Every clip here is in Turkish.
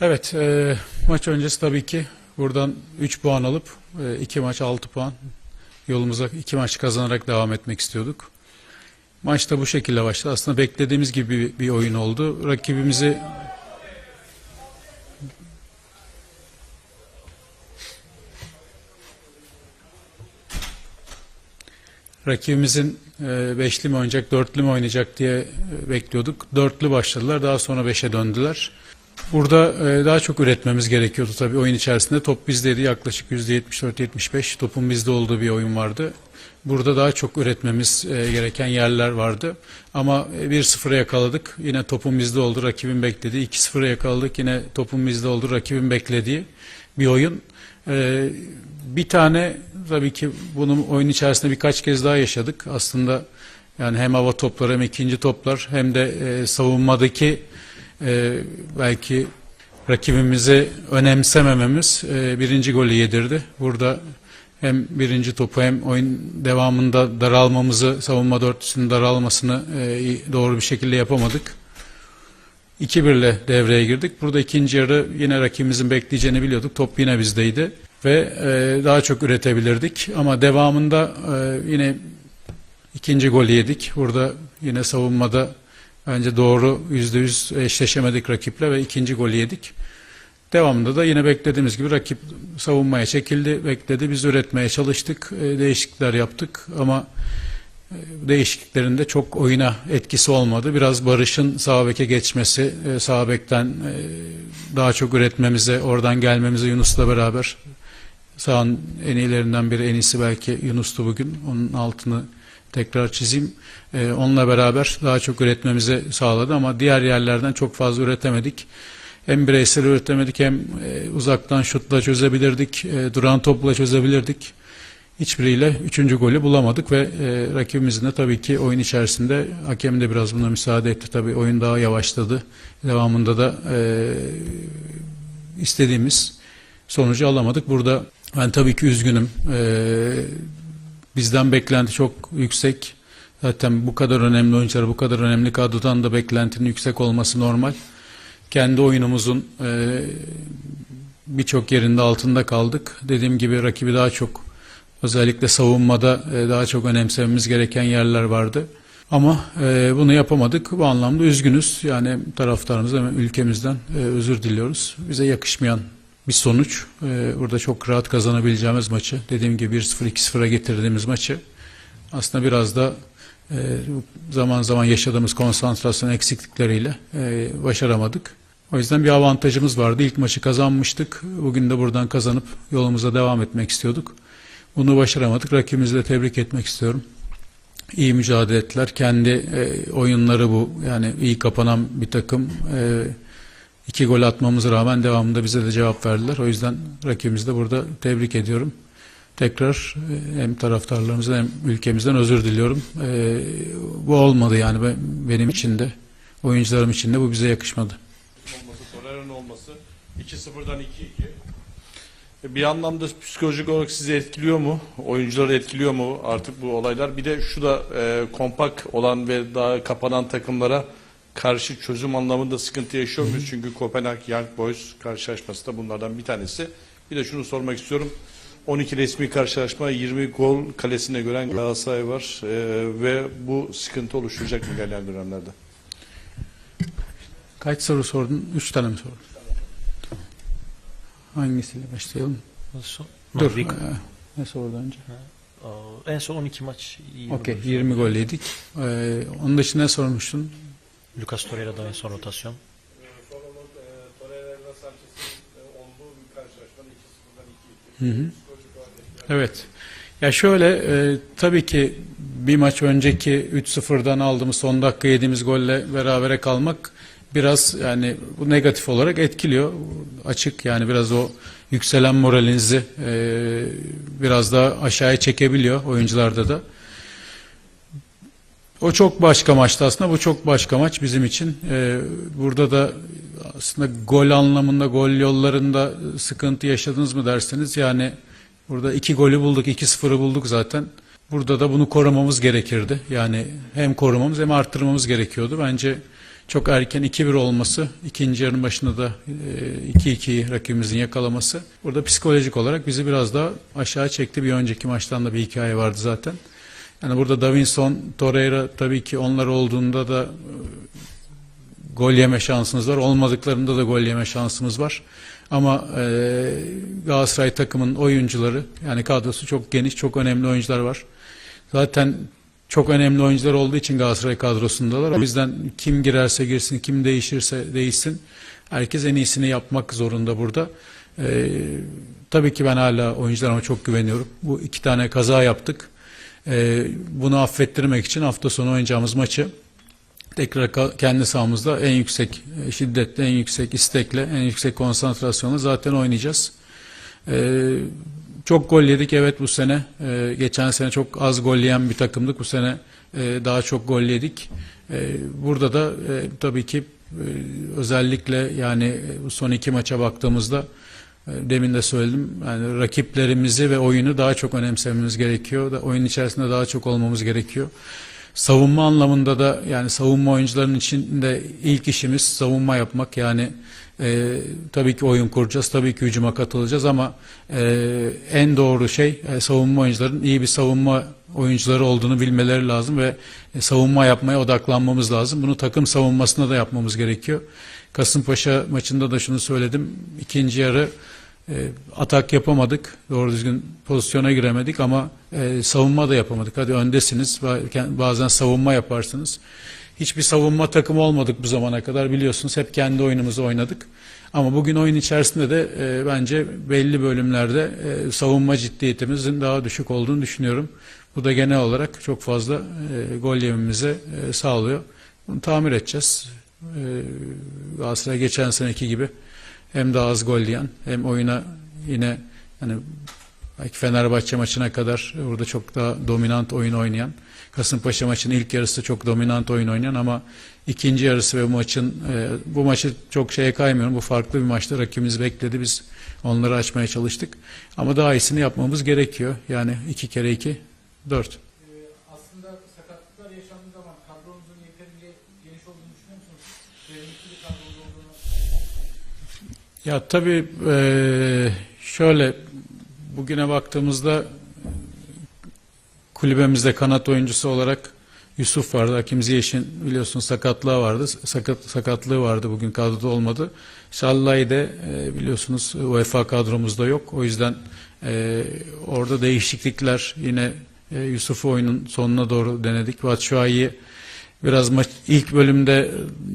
Evet, e, maç öncesi tabii ki buradan 3 puan alıp 2 maç 6 puan yolumuza 2 maç kazanarak devam etmek istiyorduk. Maç da bu şekilde başladı. Aslında beklediğimiz gibi bir, bir oyun oldu. Rakibimizi rakibimizin e, beşli mi oynayacak, dörtlü mü oynayacak diye e, bekliyorduk. Dörtlü başladılar, daha sonra beşe döndüler. Burada e, daha çok üretmemiz gerekiyordu tabii oyun içerisinde. Top bizdeydi yaklaşık %74-75 topun bizde olduğu bir oyun vardı. Burada daha çok üretmemiz e, gereken yerler vardı. Ama e, 1-0'a yakaladık. Yine topun bizde oldu, rakibin beklediği. 2-0'a yakaladık. Yine topun bizde oldu, rakibin beklediği bir oyun. E, bir tane tabii ki bunun oyun içerisinde birkaç kez daha yaşadık. Aslında yani hem hava topları hem ikinci toplar hem de e, savunmadaki e, belki rakibimizi önemsemememiz e, birinci golü yedirdi. Burada hem birinci topu hem oyun devamında daralmamızı, savunma dörtlüsünün daralmasını e, doğru bir şekilde yapamadık. 2-1 ile devreye girdik. Burada ikinci yarı yine rakibimizin bekleyeceğini biliyorduk. Top yine bizdeydi ve e, daha çok üretebilirdik. Ama devamında e, yine ikinci golü yedik. Burada yine savunmada bence doğru yüzde yüz eşleşemedik rakiple ve ikinci golü yedik. Devamında da yine beklediğimiz gibi rakip savunmaya çekildi, bekledi. Biz üretmeye çalıştık, e, değişiklikler yaptık ama e, değişikliklerin de çok oyuna etkisi olmadı. Biraz Barış'ın sağ beke geçmesi, e, sağ bekten daha çok üretmemize, oradan gelmemize Yunus'la beraber sağın en iyilerinden biri, en iyisi belki Yunus'tu bugün. Onun altını tekrar çizeyim. E, onunla beraber daha çok üretmemizi sağladı ama diğer yerlerden çok fazla üretemedik. Hem bireysel üretemedik hem e, uzaktan şutla çözebilirdik, e, duran topla çözebilirdik. Hiçbiriyle üçüncü golü bulamadık ve e, rakibimizin de tabii ki oyun içerisinde hakem de biraz buna müsaade etti. Tabii oyun daha yavaşladı. Devamında da e, istediğimiz sonucu alamadık. Burada ben tabii ki üzgünüm. E, bizden beklenti çok yüksek. Zaten bu kadar önemli oyuncular, bu kadar önemli kadrodan da beklentinin yüksek olması normal. Kendi oyunumuzun e, birçok yerinde altında kaldık. Dediğim gibi rakibi daha çok özellikle savunmada e, daha çok önemsememiz gereken yerler vardı. Ama e, bunu yapamadık. Bu anlamda üzgünüz. Yani taraftarımızdan ülkemizden e, özür diliyoruz. Bize yakışmayan bir sonuç. E, burada çok rahat kazanabileceğimiz maçı. Dediğim gibi 1-0 2-0'a getirdiğimiz maçı. Aslında biraz da e, zaman zaman yaşadığımız konsantrasyon eksiklikleriyle e, başaramadık. O yüzden bir avantajımız vardı. İlk maçı kazanmıştık. Bugün de buradan kazanıp yolumuza devam etmek istiyorduk. Bunu başaramadık. Rakibimizi de tebrik etmek istiyorum. İyi mücadele ettiler. Kendi e, oyunları bu. Yani iyi kapanan bir takım. E, iki gol atmamıza rağmen devamında bize de cevap verdiler. O yüzden rakibimizi de burada tebrik ediyorum. Tekrar e, hem taraftarlarımızdan hem ülkemizden özür diliyorum. E, bu olmadı yani ben- benim için de oyuncularım için de bu bize yakışmadı. olması, Torreira'nın olması 2-0'dan 2-2. E, Bir anlamda psikolojik olarak sizi etkiliyor mu? Oyuncuları etkiliyor mu artık bu olaylar? Bir de şu da e, kompak olan ve daha kapanan takımlara karşı çözüm anlamında sıkıntı yaşıyor muyuz? Çünkü Kopenhag Young Boys karşılaşması da bunlardan bir tanesi. Bir de şunu sormak istiyorum. 12 resmi karşılaşma 20 gol kalesine gören Galatasaray var E, ve bu sıkıntı oluşturacak mı ilerleyen dönemlerde? Kaç soru sordun? Üç tane mi sordun? Hangisiyle başlayalım? Son, Dur. Ne sordu önce? En son 12 maç Okey. olmuş. 20 gol yedik. E, onun dışında ne sormuştun? Lucas Torreira'da en son rotasyon. Hı hı. Evet. Ya şöyle e, tabii ki bir maç önceki 3-0'dan aldığımız son dakika yediğimiz golle berabere kalmak biraz yani bu negatif olarak etkiliyor. Açık yani biraz o yükselen moralinizi e, biraz daha aşağıya çekebiliyor oyuncularda da. O çok başka maçtı aslında. Bu çok başka maç bizim için. Ee, burada da aslında gol anlamında, gol yollarında sıkıntı yaşadınız mı derseniz yani burada iki golü bulduk, 2-0'ı bulduk zaten. Burada da bunu korumamız gerekirdi. Yani hem korumamız hem arttırmamız gerekiyordu. Bence çok erken 2-1 olması, ikinci yarının başında da e, 2-2'yi rakibimizin yakalaması burada psikolojik olarak bizi biraz daha aşağı çekti. Bir önceki maçtan da bir hikaye vardı zaten. Yani burada Davinson, Torreira tabii ki onlar olduğunda da e, gol yeme şansımız var. Olmadıklarında da gol yeme şansımız var. Ama e, Galatasaray takımın oyuncuları yani kadrosu çok geniş, çok önemli oyuncular var. Zaten çok önemli oyuncular olduğu için Galatasaray kadrosundalar. O yüzden kim girerse girsin, kim değişirse değişsin. Herkes en iyisini yapmak zorunda burada. E, tabii ki ben hala oyuncularıma çok güveniyorum. Bu iki tane kaza yaptık. E, bunu affettirmek için hafta sonu oynayacağımız maçı tekrar kendi sahamızda en yüksek şiddetle, en yüksek istekle, en yüksek konsantrasyonla zaten oynayacağız. Ee, çok gol yedik evet bu sene. Ee, geçen sene çok az gol yiyen bir takımdık. Bu sene e, daha çok gol yedik. Ee, burada da e, tabii ki e, özellikle yani e, son iki maça baktığımızda demin de söyledim. Yani rakiplerimizi ve oyunu daha çok önemsememiz gerekiyor. Da oyun içerisinde daha çok olmamız gerekiyor. Savunma anlamında da yani savunma oyuncularının içinde ilk işimiz savunma yapmak. Yani e, tabii ki oyun kuracağız, tabii ki hücuma katılacağız ama e, en doğru şey e, savunma oyuncuların iyi bir savunma oyuncuları olduğunu bilmeleri lazım ve e, savunma yapmaya odaklanmamız lazım. Bunu takım savunmasında da yapmamız gerekiyor. Kasımpaşa maçında da şunu söyledim. İkinci yarı e, atak yapamadık. Doğru düzgün pozisyona giremedik ama e, savunma da yapamadık. Hadi öndesiniz. ba- Bazen savunma yaparsınız. Hiçbir savunma takımı olmadık bu zamana kadar biliyorsunuz. Hep kendi oyunumuzu oynadık. Ama bugün oyun içerisinde de e, bence belli bölümlerde e, savunma ciddiyetimizin daha düşük olduğunu düşünüyorum. Bu da genel olarak çok fazla e, gol yememize e, sağlıyor. Bunu tamir edeceğiz. E, Galatasaray geçen seneki gibi hem daha az gol yiyen hem oyuna yine hani belki Fenerbahçe maçına kadar burada çok daha dominant oyun oynayan Kasımpaşa maçının ilk yarısı çok dominant oyun oynayan ama ikinci yarısı ve maçın e, bu maçı çok şeye kaymıyorum. Bu farklı bir maçta rakibimiz bekledi. Biz onları açmaya çalıştık. Ama daha iyisini yapmamız gerekiyor. Yani iki kere iki dört. Ya tabii eee, şöyle bugüne baktığımızda kulübemizde kanat oyuncusu olarak Yusuf vardı. Hakim Ziyech'in biliyorsun sakatlığı vardı. Sakat, sakatlığı vardı bugün kadroda olmadı. Şallay de e, biliyorsunuz UEFA kadromuzda yok. O yüzden e, orada değişiklikler yine e, Yusuf'u oyunun sonuna doğru denedik. Batshuayi'yi biraz maç ilk bölümde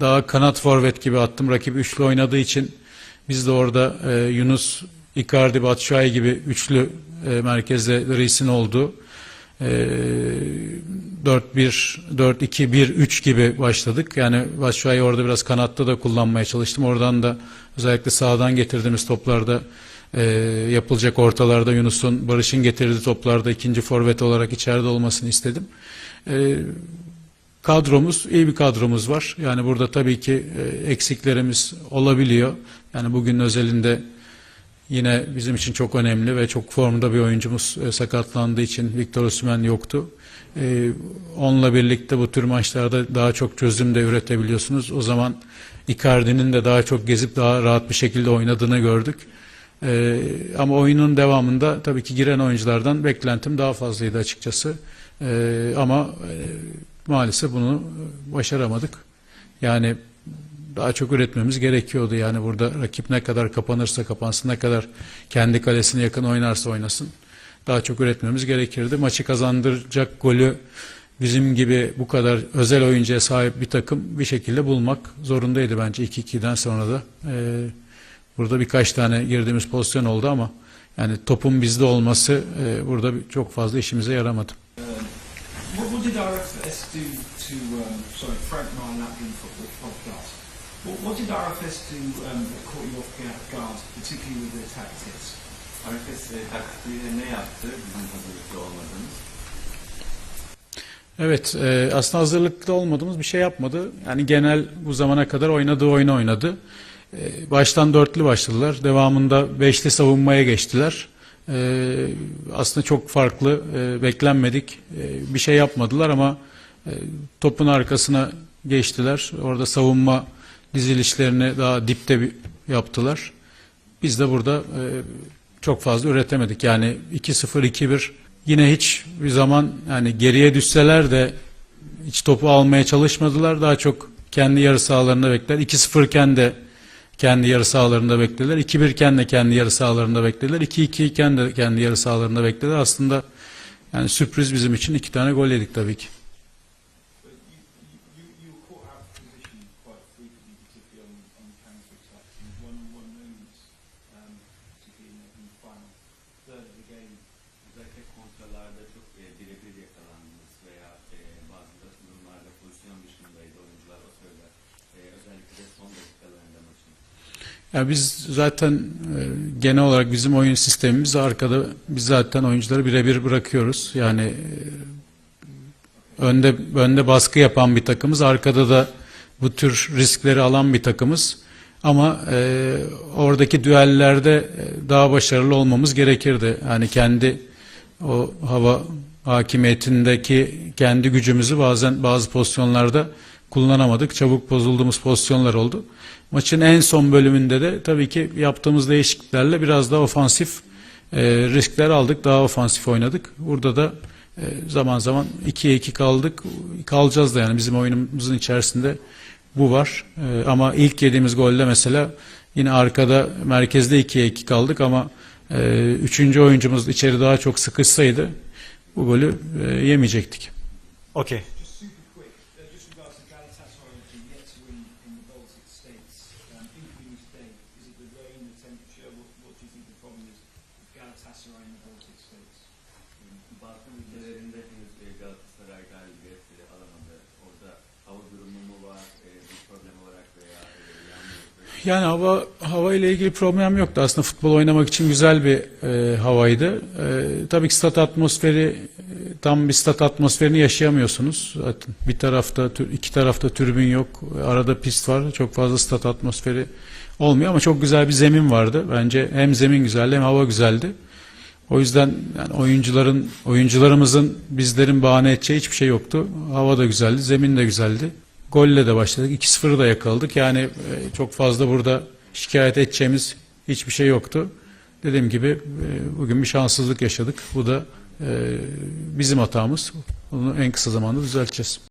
daha kanat forvet gibi attım. Rakip üçlü oynadığı için biz de orada e, Yunus, Icardi, Batshuayi gibi üçlü e, merkezde Reis'in olduğu e, 4-1, 4-2-1-3 gibi başladık. Yani Batshuayi orada biraz kanatta da kullanmaya çalıştım. Oradan da özellikle sağdan getirdiğimiz toplarda e, yapılacak ortalarda Yunus'un, Barış'ın getirdiği toplarda ikinci forvet olarak içeride olmasını istedim. E, kadromuz, iyi bir kadromuz var. Yani burada tabii ki e, eksiklerimiz olabiliyor. Yani bugün özelinde yine bizim için çok önemli ve çok formda bir oyuncumuz e, sakatlandığı için Victor Osimhen yoktu. E, onunla birlikte bu tür maçlarda daha çok çözüm de üretebiliyorsunuz. O zaman Icardi'nin de daha çok gezip daha rahat bir şekilde oynadığını gördük. E, ama oyunun devamında tabii ki giren oyunculardan beklentim daha fazlaydı açıkçası. E, ama maalesef bunu başaramadık. Yani daha çok üretmemiz gerekiyordu. Yani burada rakip ne kadar kapanırsa kapansın, ne kadar kendi kalesine yakın oynarsa oynasın. Daha çok üretmemiz gerekirdi. Maçı kazandıracak golü bizim gibi bu kadar özel oyuncuya sahip bir takım bir şekilde bulmak zorundaydı bence 2-2'den sonra da. Ee, burada birkaç tane girdiğimiz pozisyon oldu ama yani topun bizde olması e, burada çok fazla işimize yaramadı. RFS do to, um, sorry, Frank Marlapin Football Podcast. What, what did RFS do um, that caught you off guard, particularly with their tactics? E, taktiği ne yaptı bizim hazırlıklı olmadığımız? Evet, e, aslında hazırlıklı olmadığımız bir şey yapmadı. Yani genel bu zamana kadar oynadığı oyunu oynadı. E, baştan dörtlü başladılar. Devamında beşli savunmaya geçtiler. E, aslında çok farklı, e, beklenmedik e, bir şey yapmadılar ama e, topun arkasına geçtiler. Orada savunma dizilişlerini daha dipte yaptılar. Biz de burada e, çok fazla üretemedik. Yani 2-0, 2-1 yine hiç bir zaman yani geriye düşseler de hiç topu almaya çalışmadılar. Daha çok kendi yarı sahalarında beklediler. 2-0 iken de kendi yarı sahalarında beklediler. 2-1 iken de kendi yarı sahalarında beklediler. 2-2 iken de kendi yarı sahalarında beklediler. Aslında yani sürpriz bizim için iki tane gol yedik tabii ki. But you, you, you were caught out of position quite frequently, particularly on, on counter attacks and one-on-one moments, um, particularly in the, in the final third of the game. Özellikle kontralarda çok e, birebir yakalandınız veya e, bazı da durumlarda pozisyon dışındaydı oyuncular o sırada. E, özellikle de son dakikalarında maçın. Ya biz zaten e, genel olarak bizim oyun sistemimiz arkada biz zaten oyuncuları birebir bırakıyoruz. Yani e, önde önde baskı yapan bir takımız, arkada da bu tür riskleri alan bir takımız. Ama e, oradaki düellerde e, daha başarılı olmamız gerekirdi. Yani kendi o hava hakimiyetindeki kendi gücümüzü bazen bazı pozisyonlarda kullanamadık. Çabuk bozulduğumuz pozisyonlar oldu. Maçın en son bölümünde de tabii ki yaptığımız değişikliklerle biraz daha ofansif e, riskler aldık. Daha ofansif oynadık. Burada da e, zaman zaman 2'ye 2 kaldık. Kalacağız da yani bizim oyunumuzun içerisinde bu var. E, ama ilk yediğimiz golde mesela yine arkada merkezde 2'ye 2 kaldık ama e, üçüncü oyuncumuz içeri daha çok sıkışsaydı bu golü e, yemeyecektik. Okay. Just super quick, uh, just regards to Galatasaray obviously yet to win in the Baltic states. Um, including today, is it the rain, the temperature? What, what do you think the problem is with Galatasaray in the Baltic states? Balkan ülkelerinde henüz e, Galatasaray galibiyet e, alamadı. Orada hava durumu mu var, e, bir problem olarak veya e, yağmur böyle Yani hava hava ile ilgili problem yoktu. Aslında futbol oynamak için güzel bir e, havaydı. E, tabii ki stat atmosferi tam bir stat atmosferini yaşayamıyorsunuz. Zaten bir tarafta iki tarafta tribün yok. Arada pist var. Çok fazla stat atmosferi olmuyor ama çok güzel bir zemin vardı. Bence hem zemin güzeldi hem hava güzeldi. O yüzden yani oyuncuların oyuncularımızın bizlerin bahane edeceği hiçbir şey yoktu. Hava da güzeldi, zemin de güzeldi. Golle de başladık. 2-0'ı da yakaladık. Yani e, çok fazla burada şikayet edeceğimiz hiçbir şey yoktu. Dediğim gibi e, bugün bir şanssızlık yaşadık. Bu da e, bizim hatamız. Bunu en kısa zamanda düzelteceğiz.